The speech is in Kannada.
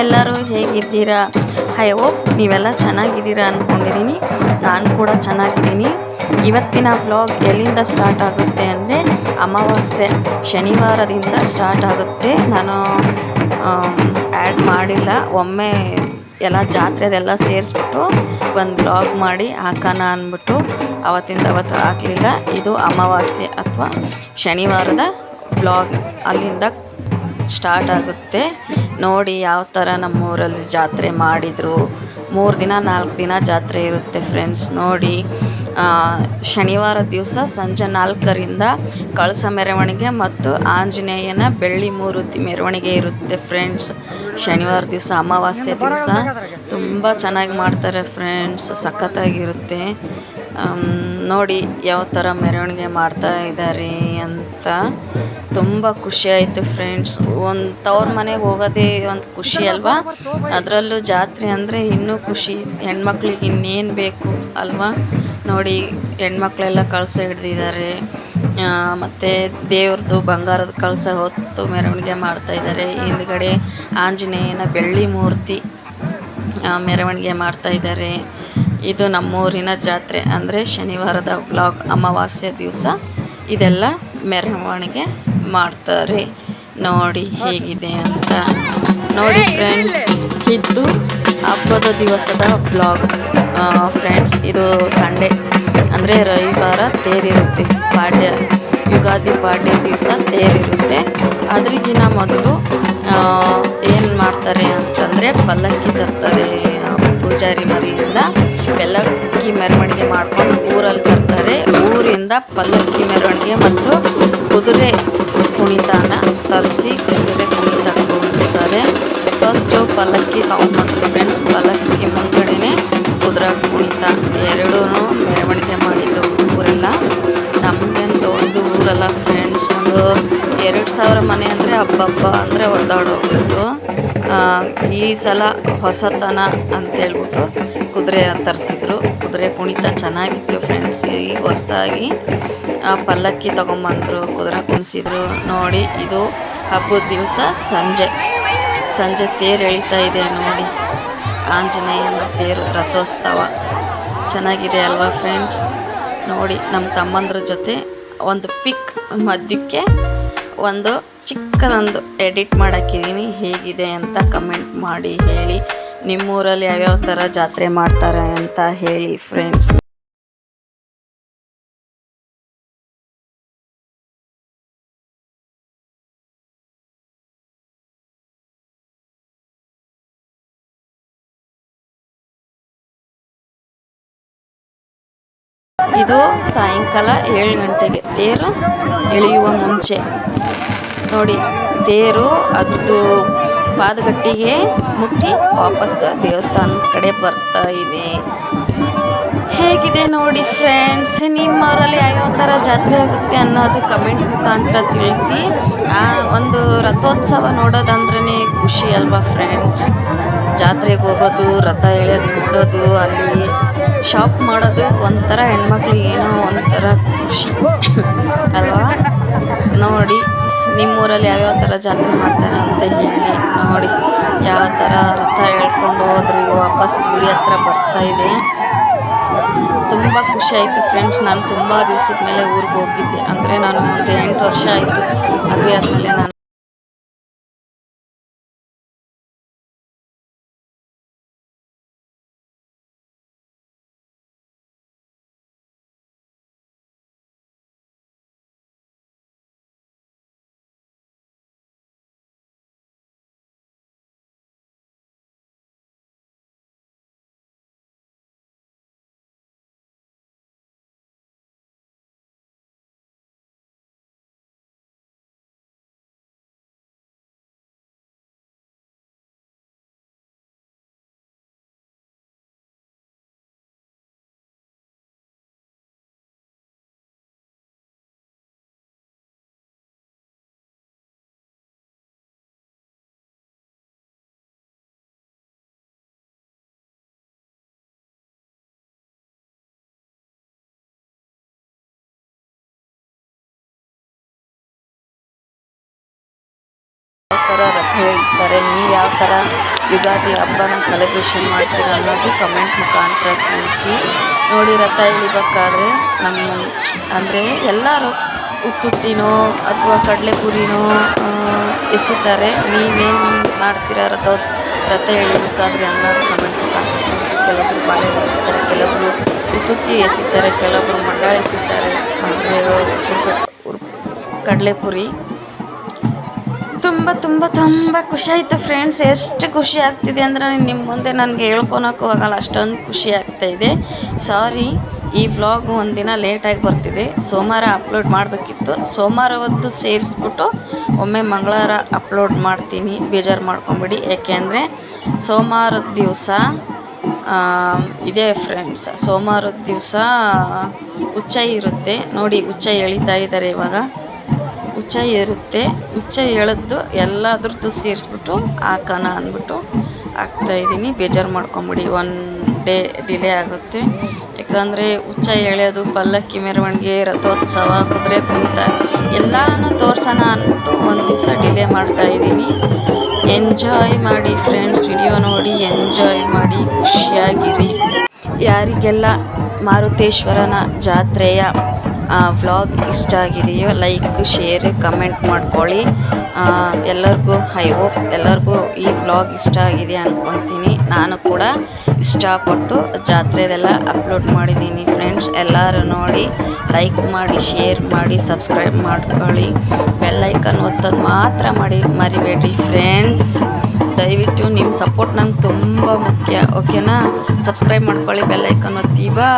ಎಲ್ಲರೂ ಹೇಗಿದ್ದೀರಾ? ಐ ಹೋಪ್ ನೀವೆಲ್ಲ ಚೆನ್ನಾಗಿದ್ದೀರಾ ಅಂದ್ಕೊಂಡಿದ್ದೀನಿ ನಾನು ಕೂಡ ಚೆನ್ನಾಗಿದ್ದೀನಿ. ಇವತ್ತಿನ ಬ್ಲಾಗ್ ಎಲ್ಲಿಂದ ಸ್ಟಾರ್ಟ್ ಆಗುತ್ತೆ ಅಂದರೆ ಅಮಾವಾಸ್ಯೆ ಶನಿವಾರದಿಂದ ಸ್ಟಾರ್ಟ್ ಆಗುತ್ತೆ. ನಾನು ಆ್ಯಡ್ ಮಾಡಿಲ್ಲ. ಒಮ್ಮೆ ಎಲ್ಲ ಜಾತ್ರೆದೆಲ್ಲ ಸೇರಿಸ್ಬಿಟ್ಟು ಒಂದು ಬ್ಲಾಗ್ ಮಾಡಿ ಹಾಕೋಣ ಅಂದ್ಬಿಟ್ಟು ಅವತ್ತಿಂದ ಅವತ್ತು ಹಾಕಲಿಲ್ಲ. ಇದು ಅಮಾವಾಸ್ಯೆ ಅಥವಾ ಶನಿವಾರದ ಬ್ಲಾಗ್ ಅಲ್ಲಿಂದ ಸ್ಟಾರ್ಟ್ ಆಗುತ್ತೆ. ನೋಡಿ ಯಾವ ಥರ ನಮ್ಮೂರಲ್ಲಿ ಜಾತ್ರೆ ಮಾಡಿದರು. ಮೂರು ದಿನ, ನಾಲ್ಕು ದಿನ ಜಾತ್ರೆ ಇರುತ್ತೆ ಫ್ರೆಂಡ್ಸ್ ನೋಡಿ. ಶನಿವಾರ ದಿವಸ ಸಂಜೆ ನಾಲ್ಕರಿಂದ ಕಳಸ ಮೆರವಣಿಗೆ ಮತ್ತು ಆಂಜನೇಯನ ಬೆಳ್ಳಿ ಮೂರುತಿ ಮೆರವಣಿಗೆ ಇರುತ್ತೆ ಫ್ರೆಂಡ್ಸ್ ಶನಿವಾರ ದಿವಸ ಅಮಾವಾಸ್ಯೆ ದಿವಸ. ತುಂಬ ಚೆನ್ನಾಗಿ ಮಾಡ್ತಾರೆ ಫ್ರೆಂಡ್ಸ್ ಸಖತ್ತಾಗಿರುತ್ತೆ. ನೋಡಿ ಯಾವ ಥರ ಮೆರವಣಿಗೆ ಮಾಡ್ತಾ ಇದ್ದಾರೆ ಅಂತ. ತುಂಬ ಖುಷಿ ಆಯಿತು ಫ್ರೆಂಡ್ಸ್ ಒಂದು ತವ್ರ ಮನೆಗೆ ಹೋಗೋದೇ ಒಂದು ಖುಷಿ ಅಲ್ವಾ? ಅದರಲ್ಲೂ ಜಾತ್ರೆ ಅಂದರೆ ಇನ್ನೂ ಖುಷಿ. ಹೆಣ್ಮಕ್ಳಿಗೆ ಇನ್ನೇನು ಬೇಕು ಅಲ್ವಾ? ನೋಡಿ, ಹೆಣ್ಮಕ್ಳೆಲ್ಲ ಕಳಸ ಹಿಡ್ದಿದ್ದಾರೆ. ಮತ್ತು ದೇವ್ರದ್ದು ಬಂಗಾರದ ಕಳಸ ಹೊತ್ತು ಮೆರವಣಿಗೆ ಮಾಡ್ತಾಯಿದ್ದಾರೆ ಹಿಂದ್ಗಡೆ ಆಂಜನೇಯನ ಬೆಳ್ಳಿ ಮೂರ್ತಿ ಮೆರವಣಿಗೆ ಮಾಡ್ತಾಯಿದ್ದಾರೆ ಇದು ನಮ್ಮೂರಿನ ಜಾತ್ರೆ ಅಂದರೆ ಶನಿವಾರದ ಬ್ಲಾಗ್ ಅಮಾವಾಸ್ಯೆ ದಿವಸ. ಇದೆಲ್ಲ ಮೆರವಣಿಗೆ ಮಾಡ್ತಾರೆ. ನೋಡಿ ಹೇಗಿದೆ ಅಂತ. ನೋಡಿ ಫ್ರೆಂಡ್ಸ್ ಇದ್ದು ಹಬ್ಬದ ದಿವಸದ ಬ್ಲಾಗ್ ಫ್ರೆಂಡ್ಸ್ ಇದು ಸಂಡೇ ಅಂದರೆ ರವಿವಾರ ತೇರಿರುತ್ತೆ. ಪಾಡ್ಯ ಯುಗಾದಿ ಪಾಡ್ಯ ದಿವಸ ತೇರಿರುತ್ತೆ. ಅದ್ರಿಗಿನ ಮೊದಲು ಏನು ಮಾಡ್ತಾರೆ ಅಂತಂದರೆ ಪಲ್ಲಕ್ಕಿ ತರ್ತಾರೆ. ಪೂಜಾರಿ ಮರಿಯಿಂದ ಪಲ್ಲಕ್ಕಿ ಮೆರವಣಿಗೆ ಮಾಡ್ಕೊಂಡು ಊರಲ್ಲಿ ತರ್ತಾರೆ. ಊರಿಂದ ಪಲ್ಲಕ್ಕಿ ಮೆರವಣಿಗೆ ಮತ್ತು ಕುದುರೆ ಕುಣಿತನ ತರಿಸಿ ಕೆಳಗಡೆ ಕುಣಿತ ಕೂಡಿಸ್ತಾರೆ ಫಸ್ಟು ಪಲ್ಲಕ್ಕಿ ತೊಗೊಂಬಂದ್ರು ಫ್ರೆಂಡ್ಸ್ ಪಲ್ಲಕ್ಕಿ ಮುಂದ್ಗಡೆನೆ ಕುದುರೆ ಕುಣಿತ ಎರಡೂ ಮೆರವಣಿಗೆ ಮಾಡಿದ್ರು ಊರೆಲ್ಲ. ನಮ್ಮದೆಂದು ಒಂದು ಊರಲ್ಲ ಫ್ರೆಂಡ್ಸ್ ಒಂದು ಎರಡು ಸಾವಿರ ಮನೆ ಅಂದರೆ ಹಬ್ಬಪ್ಪ ಅಂದರೆ ಒದ್ದಾಡೋಗ್ಬಿಟ್ಟು ಈ ಸಲ ಹೊಸತನ ಅಂತೇಳ್ಬಿಟ್ಟು ಕುದುರೆ ತರಿಸಿದ್ರು ಕುದುರೆ ಕುಣಿತ ಚೆನ್ನಾಗಿತ್ತು ಫ್ರೆಂಡ್ಸ್ ಈಗ ಹೊಸ್ದಾಗಿ. ಪಲ್ಲಕ್ಕಿ ತೊಗೊಂಬಂದರು, ಕುದುರೆ ಕುಣಿಸಿದ್ರು. ನೋಡಿ, ಇದು ಹಬ್ಬದ ದಿವಸ ಸಂಜೆ. ಸಂಜೆ ತೇರು ಎಳಿತಾ ಇದೆ ನೋಡಿ. ಆಂಜನೇಯನ ತೇರು ರಥೋತ್ಸವ. ಚೆನ್ನಾಗಿದೆ ಅಲ್ವಾ ಫ್ರೆಂಡ್ಸ್ ನೋಡಿ ನಮ್ಮ ತಮ್ಮಂದ್ರ ಜೊತೆ ಒಂದು ಪಿಕ್ ಮಧ್ಯಕ್ಕೆ ಒಂದು ಚಿಕ್ಕದೊಂದು ಎಡಿಟ್ ಮಾಡೋಕ್ಕಿದ್ದೀನಿ ಹೇಗಿದೆ ಅಂತ ಕಮೆಂಟ್ ಮಾಡಿ, ಹೇಳಿ. ನಿಮ್ಮೂರಲ್ಲಿ ಯಾವ್ಯಾವ ಥರ ಜಾತ್ರೆ ಮಾಡ್ತಾರೆ ಅಂತ ಹೇಳಿ ಫ್ರೆಂಡ್ಸ್ ಇದು ಸಾಯಂಕಾಲ ಏಳು ಗಂಟೆಗೆ. ತೇರು ಎಳೆಯುವ ಮುಂಚೆ. ನೋಡಿ, ತೇರು, ಅದ್ರದ್ದು ಪಾದಗಟ್ಟಿಗೆ ಮುಟ್ಟಿ ವಾಪಸ್ ದೇವಸ್ಥಾನದ ಕಡೆ ಬರ್ತಾ ಇದೆ. ಹೇಗಿದೆ ನೋಡಿ ಫ್ರೆಂಡ್ಸ್ ನಿಮ್ಮವರಲ್ಲಿ ಯಾವ್ಯಾವ ಥರ ಜಾತ್ರೆ ಆಗುತ್ತೆ ಅನ್ನೋದು ಕಮೆಂಟ್ ಮುಖಾಂತರ ತಿಳಿಸಿ. ಒಂದು ರಥೋತ್ಸವ ನೋಡೋದಂದ್ರೇ ಖುಷಿ ಅಲ್ವಾ ಫ್ರೆಂಡ್ಸ್ ಜಾತ್ರೆಗೆ ಹೋಗೋದು, ರಥ ಎಳೆಯೋದು ನೋಡೋದು ಅಲ್ಲಿ ಶಾಪ್ ಮಾಡೋದು ಒಂಥರ ಹೆಣ್ಮಕ್ಳಿಗೆ ಏನೋ ಒಂಥರ ಖುಷಿ. ಅಲ್ವಾ? ನೋಡಿ. ನಿಮ್ಮೂರಲ್ಲಿ ಯಾವ್ಯಾವ ಥರ ಜಾತ್ರೆ ಮಾಡ್ತಾರೆ ಅಂತ ಹೇಳಿ ನೋಡಿ. ಯಾವ ಥರ ರಥ ಎಳ್ಕೊಂಡು ಹೋದ್ರು, ವಾಪಸ್ ಗುಡಿ ಹತ್ರ ಬರ್ತಾ ಇದೆ. ತುಂಬ ಖುಷಿ ಆಯಿತು ಫ್ರೆಂಡ್ಸ್ ನಾನು ತುಂಬ ದಿವಸದ ಮೇಲೆ ಊರಿಗೆ ಹೋಗಿದ್ದೆ. ಅಂದರೆ ನಾನು ಒಂದು ಎಂಟು ವರ್ಷ ಆಯಿತು. ಮದುವೆ ಆದಮೇಲೆ ನಾನು ಥರ ರಥ ಹೇಳ್ತಾರೆ ನೀವು ಯಾವ ಥರ ಯುಗಾದಿ ಹಬ್ಬನ ಸೆಲೆಬ್ರೇಷನ್ ಮಾಡ್ತೀರ ಅನ್ನೋದು ಕಮೆಂಟ್ ಮುಖಾಂತರ ತಿಳಿಸಿ. ನೋಡಿ ರಥ ಎಳಿಬೇಕಾದ್ರೆ ನಮ್ಮ ಅಂದರೆ ಎಲ್ಲರೂ ಉತ್ತುತ್ತಿನೋ ಅಥವಾ ಕಡಲೆಪುರಿನೋ ಎಸಿತಾರೆ. ನೀವೇನು ಮಾಡ್ತೀರಾ ರಥ ರಥ ಎಳಿಬೇಕಾದ್ರೆ ಅನ್ನೋದು ಕಮೆಂಟ್ ಮುಖಾಂತರ ತಿಳಿಸಿ. ಕೆಲವೊಬ್ರು ಬಾಳೆ ಎಸಿತಾರೆ ಕೆಲವೊಬ್ಬರು ಉತ್ತುತ್ತಿ ಎಸಿತಾರೆ ಕೆಲವೊಬ್ಬರು ಮಂಡಾಳ ಎಸಿತಾರೆ. ಅಂದರೆ ಕಡಲೆಪುರಿ. ತುಂಬ ತುಂಬ ತುಂಬ ಖುಷಿ ಆಯಿತು ಫ್ರೆಂಡ್ಸ್ ಎಷ್ಟು ಖುಷಿ ಆಗ್ತಿದೆ ಅಂದರೆ ನಿಮ್ಮ ಮುಂದೆ ನನಗೆ ಹೇಳ್ಕೊಳಕ್ಕೂ ಆಗಲ್ಲ, ಅಷ್ಟೊಂದು ಖುಷಿ ಆಗ್ತಾ ಇದೆ. ಸಾರಿ ಈ ವ್ಲಾಗ್ ಒಂದಿನ ಲೇಟಾಗಿ ಬರ್ತಿದೆ. ಸೋಮವಾರ ಅಪ್ಲೋಡ್ ಮಾಡಬೇಕಿತ್ತು. ಸೋಮವಾರ ಹೊತ್ತು ಸೇರಿಸ್ಬಿಟ್ಟು ಒಮ್ಮೆ ಮಂಗಳವಾರ ಅಪ್ಲೋಡ್ ಮಾಡ್ತೀನಿ. ಬೇಜಾರು ಮಾಡ್ಕೊಂಬಿಡಿ. ಏಕೆಂದರೆ ಸೋಮವಾರದ ದಿವಸ ಇದೇ ಫ್ರೆಂಡ್ಸ್ ಸೋಮವಾರದ ದಿವಸ ಹುಚ್ಚ ಇರುತ್ತೆ. ನೋಡಿ ಹುಚ್ಚ ಎಳಿತಾ ಇದ್ದಾರೆ ಇವಾಗ. ಉಚ್ಚ ಏರುತ್ತೆ. ಹುಚ್ಚ ಎಳೆದು ಎಲ್ಲದ್ರದ್ದು ಸೇರಿಸ್ಬಿಟ್ಟು ಹಾಕೋಣ ಅಂದ್ಬಿಟ್ಟು ಹಾಕ್ತಾಯಿದ್ದೀನಿ ಬೇಜಾರು ಮಾಡ್ಕೊಂಬಿಡಿ ಒನ್ ಡೇ ಡಿಲೇ ಆಗುತ್ತೆ. ಯಾಕಂದರೆ ಹುಚ್ಚ ಎಳೆಯೋದು ಪಲ್ಲಕ್ಕಿ ಮೆರವಣಿಗೆ, ರಥೋತ್ಸವ, ಕುದುರೆ ಕುಣಿತ ಎಲ್ಲಾನು ತೋರ್ಸೋಣ ಅಂದ್ಬಿಟ್ಟು ಒಂದು ದಿವಸ ಡಿಲೇ ಮಾಡ್ತಾಯಿದ್ದೀನಿ ಎಂಜಾಯ್ ಮಾಡಿ ಫ್ರೆಂಡ್ಸ್ ವಿಡಿಯೋ ನೋಡಿ ಎಂಜಾಯ್ ಮಾಡಿ, ಖುಷಿಯಾಗಿರಿ. ಯಾರಿಗೆಲ್ಲ ಮಾರುತೇಶ್ವರನ ಜಾತ್ರೆಯ ವ್ಲಾಗ್ ಇಷ್ಟ ಆಗಿದೆಯೋ ಲೈಕ್ ಶೇರ್ ಕಮೆಂಟ್ ಮಾಡ್ಕೊಳ್ಳಿ. ಎಲ್ಲರಿಗೂ ಐ ಹೋಪ್ ಎಲ್ಲರಿಗೂ ಈ ವ್ಲಾಗ್ ಇಷ್ಟ ಆಗಿದೆ ಅಂದ್ಕೊಳ್ತೀನಿ ನಾನು ಕೂಡ ಇಷ್ಟಪಟ್ಟು ಜಾತ್ರೆದೆಲ್ಲ ಅಪ್ಲೋಡ್ ಮಾಡಿದ್ದೀನಿ ಫ್ರೆಂಡ್ಸ್ ಎಲ್ಲರೂ ನೋಡಿ ಲೈಕ್ ಮಾಡಿ ಶೇರ್ ಮಾಡಿ ಸಬ್ಸ್ಕ್ರೈಬ್ ಮಾಡ್ಕೊಳ್ಳಿ. ಬೆಲ್ಲೈಕನ್ ಒತ್ತೋದು ಮಾತ್ರ ಮಾಡಿ ಮರಿಬೇಡಿ ಫ್ರೆಂಡ್ಸ್ ದಯವಿಟ್ಟು ನಿಮ್ಮ ಸಪೋರ್ಟ್ ನಂಗೆ ತುಂಬ ಮುಖ್ಯ. ಓಕೆನಾ ಸಬ್ಸ್ಕ್ರೈಬ್ ಮಾಡ್ಕೊಳ್ಳಿ ಬೆಲ್ಲೈಕನ್ ಒತ್ತೀವಾ